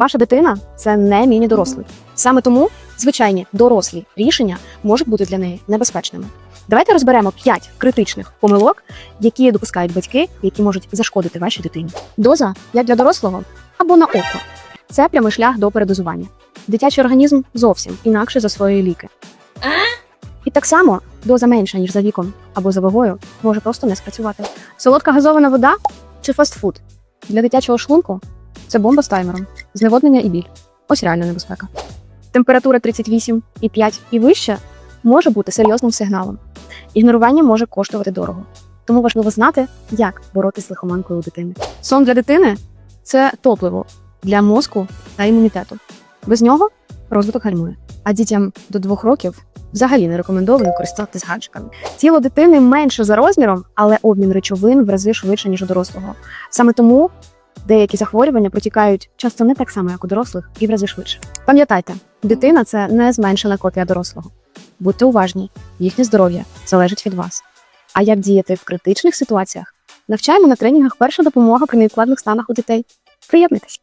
Ваша дитина це не міні-дорослий. Саме тому звичайні дорослі рішення можуть бути для неї небезпечними. Давайте розберемо 5 критичних помилок, які допускають батьки, які можуть зашкодити вашій дитині. Доза як для дорослого або на око. Це прямий шлях до передозування. Дитячий організм зовсім інакше за засвоює ліки. І так само доза менша, ніж за віком або за вагою, може просто не спрацювати. Солодка газована вода чи фастфуд для дитячого шлунку це бомба з таймером, зневоднення і біль. Ось реальна небезпека. Температура 38,5 і вище може бути серйозним сигналом. Ігнорування може коштувати дорого. Тому важливо знати, як боротися з лихоманкою у дитини. Сон для дитини це топливо для мозку та імунітету. Без нього розвиток гальмує. А дітям до двох років взагалі не рекомендовано користуватись гаджиками. Тіло дитини менше за розміром, але обмін речовин в рази швидше, ніж у дорослого. Саме тому деякі захворювання протікають часто не так само, як у дорослих, і в рази швидше. Пам'ятайте, дитина це не зменшена копія дорослого. Будьте уважні, їхнє здоров'я залежить від вас. А як діяти в критичних ситуаціях? Навчаємо на тренінгах перша допомога при невідкладних станах у дітей. Приєднуйтесь!